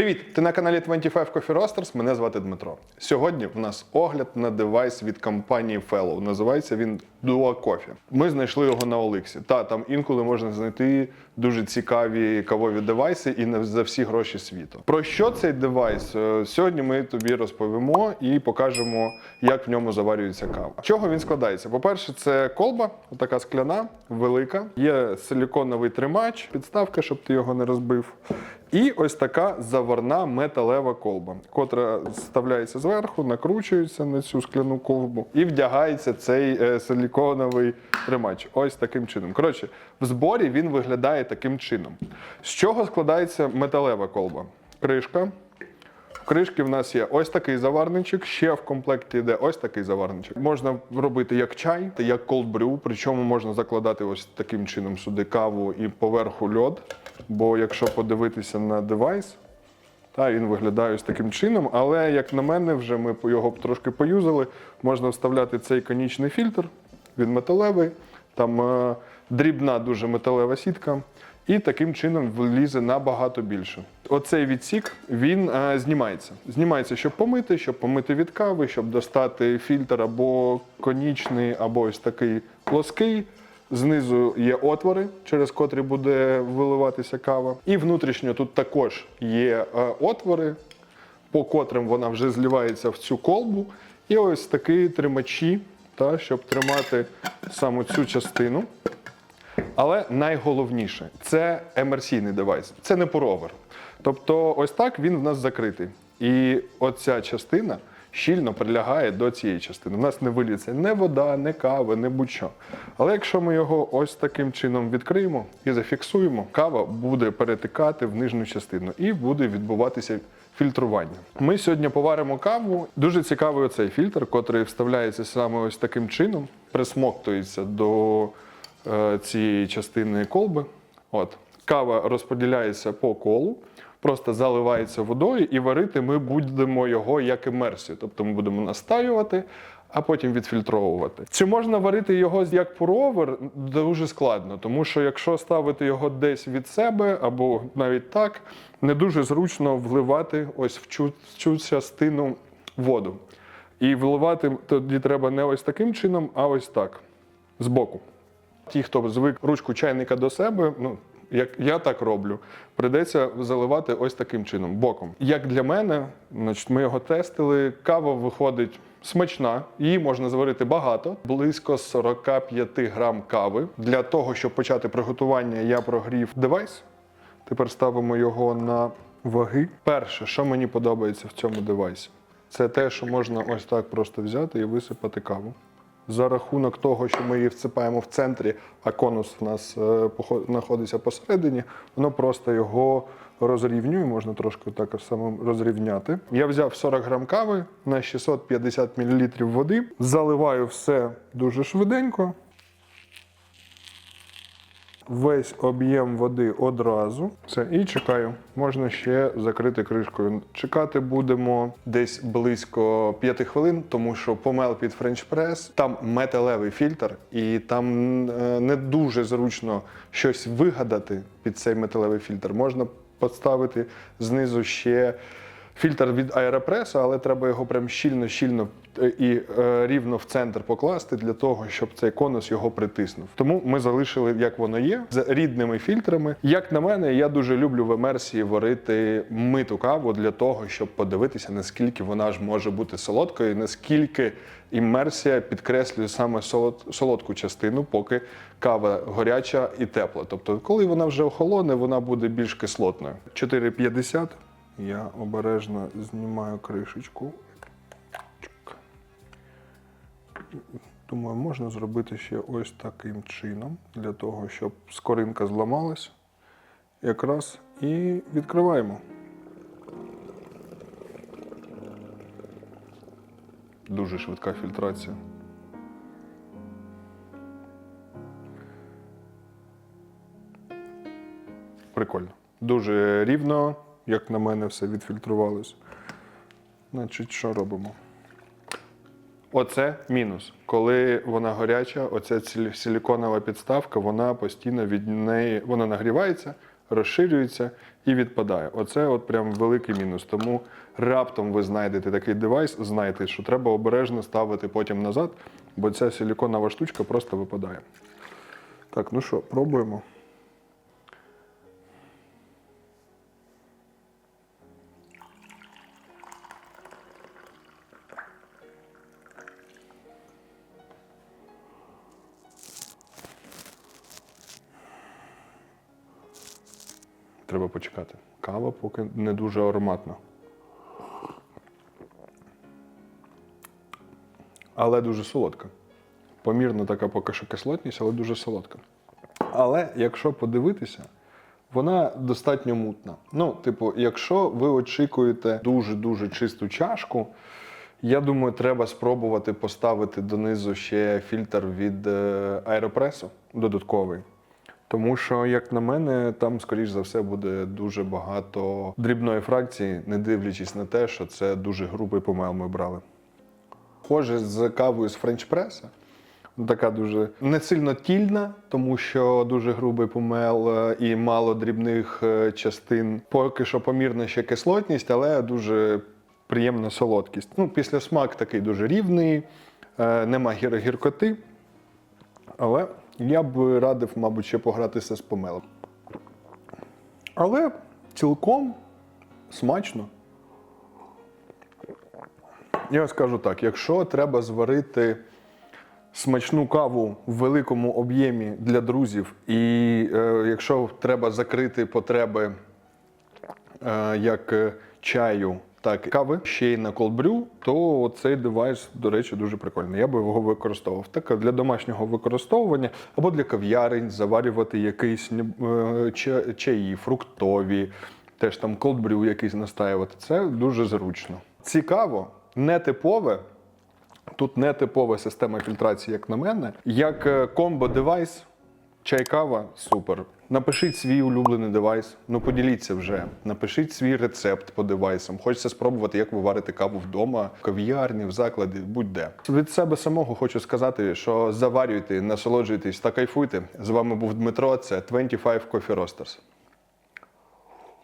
Привіт! Ти на каналі 25 Coffee Roasters, Мене звати Дмитро. Сьогодні в нас огляд на девайс від компанії Fellow. Називається він Duo Coffee. Ми знайшли його на Оликсі. Та там інколи можна знайти дуже цікаві кавові девайси і не за всі гроші світу. Про що цей девайс? Е, Сьогодні ми тобі розповімо і покажемо, як в ньому заварюється кава. Чого він складається? По-перше, це колба, така скляна, велика. Є силіконовий тримач, підставка, щоб ти його не розбив. І ось така заварна металева колба, котра вставляється зверху, накручується на цю скляну колбу і вдягається цей е, силіконовий тримач. Ось таким чином. Коротше, в зборі він виглядає таким чином. З чого складається металева колба? Кришка. В кришки в нас є ось такий заварничок, ще в комплекті йде ось такий заварничок. Можна робити як чай, як колдбрю, причому можна закладати ось таким чином сюди каву і поверху льод. Бо якщо подивитися на девайс, та він виглядає ось таким чином. Але як на мене, вже ми його трошки поюзали. Можна вставляти цей конічний фільтр, він металевий, там е, дрібна дуже металева сітка. І таким чином влізе набагато більше. Оцей відсік він е, знімається. Знімається, щоб помити, щоб помити від кави, щоб достати фільтр або конічний, або ось такий плоский. Знизу є отвори, через котрі буде виливатися кава. І внутрішньо тут також є е, отвори, по котрим вона вже зливається в цю колбу. І ось такі тримачі, та, щоб тримати саме цю частину. Але найголовніше це емерсійний девайс, це не поровер. Тобто, ось так він в нас закритий. І оця частина щільно прилягає до цієї частини. У нас не виліться не вода, не кава, не будь-що. Але якщо ми його ось таким чином відкриємо і зафіксуємо, кава буде перетикати в нижню частину і буде відбуватися фільтрування. Ми сьогодні поваримо каву. Дуже цікавий оцей фільтр, котрий вставляється саме ось таким чином, присмоктується до е, цієї частини колби. От. Кава розподіляється по колу, просто заливається водою, і варити ми будемо його як імерсію. Тобто ми будемо настаювати, а потім відфільтровувати. Чи можна варити його як пуровер? Дуже складно, тому що якщо ставити його десь від себе або навіть так, не дуже зручно вливати ось в цю, в цю частину воду. І вливати тоді треба не ось таким чином, а ось так, збоку. Ті, хто звик ручку чайника до себе, ну як я так роблю, прийдеться заливати ось таким чином, боком. Як для мене, значить, ми його тестили. Кава виходить смачна, її можна зварити багато, близько 45 грам кави. Для того, щоб почати приготування, я прогрів девайс. Тепер ставимо його на ваги. Перше, що мені подобається в цьому девайсі, це те, що можна ось так просто взяти і висипати каву. За рахунок того, що ми її всипаємо в центрі, а конус в нас е, знаходиться посередині, воно просто його розрівнює, можна трошки так само розрівняти. Я взяв 40 грам кави на 650 мл води, заливаю все дуже швиденько. Весь об'єм води одразу. Все, і чекаю. Можна ще закрити кришкою. Чекати будемо десь близько 5 хвилин, тому що помел під Press, там металевий фільтр, і там е, не дуже зручно щось вигадати під цей металевий фільтр. Можна поставити знизу ще. Фільтр від аеропресу, але треба його прям щільно-щільно і е, рівно в центр покласти для того, щоб цей конус його притиснув. Тому ми залишили, як воно є, з рідними фільтрами. Як на мене, я дуже люблю в емерсії варити миту каву для того, щоб подивитися, наскільки вона ж може бути солодкою, наскільки імерсія підкреслює саме солод, солодку частину, поки кава гаряча і тепла. Тобто, коли вона вже охолоне, вона буде більш кислотною. 4,50. Я обережно знімаю кришечку. Думаю, можна зробити ще ось таким чином, для того, щоб скоринка зламалась. Якраз і відкриваємо. Дуже швидка фільтрація. Прикольно. Дуже рівно, як на мене, все відфільтрувалось. Значить, що робимо? Оце мінус. Коли вона гаряча, оця силіконова підставка, вона постійно від неї вона нагрівається, розширюється і відпадає. Оце от прям великий мінус. Тому раптом ви знайдете такий девайс, знайте, що треба обережно ставити потім назад, бо ця силіконова штучка просто випадає. Так, ну що, пробуємо. Треба почекати. Кава поки не дуже ароматна. Але дуже солодка. Помірна така поки що кислотність, але дуже солодка. Але якщо подивитися, вона достатньо мутна. Ну, типу, якщо ви очікуєте дуже-дуже чисту чашку, я думаю, треба спробувати поставити донизу ще фільтр від е, аеропресу додатковий. Тому що, як на мене, там, скоріш за все, буде дуже багато дрібної фракції, не дивлячись на те, що це дуже грубий помел ми брали. Схоже з кавою з френч-преса. Така дуже не сильно тільна, тому що дуже грубий помел е, і мало дрібних е, частин. Поки що помірна ще кислотність, але дуже приємна солодкість. Ну, після смак такий дуже рівний, е, нема гіркоти. Але я б радив, мабуть, ще погратися з помелом. Але цілком смачно. Я скажу так: якщо треба зварити смачну каву в великому об'ємі для друзів, і е, якщо треба закрити потреби е, як е, чаю, так кави, ще й на колбрю, то цей девайс, до речі, дуже прикольний. Я би його використовував. Так для домашнього використовування або для кав'ярень заварювати якісь е, ча- чаї, фруктові, теж там колдбрю якийсь настаювати. Це дуже зручно. Цікаво, нетипове. Тут не типова система фільтрації, як на мене. Як е, комбо-девайс, чай кава супер. Напишіть свій улюблений девайс, ну поділіться вже. Напишіть свій рецепт по девайсам. Хочеться спробувати, як ви варите каву вдома, в кав'ярні, в закладі, будь-де. Від себе самого хочу сказати, що заварюйте, насолоджуйтесь та кайфуйте. З вами був Дмитро. Це 25 Coffee Roasters.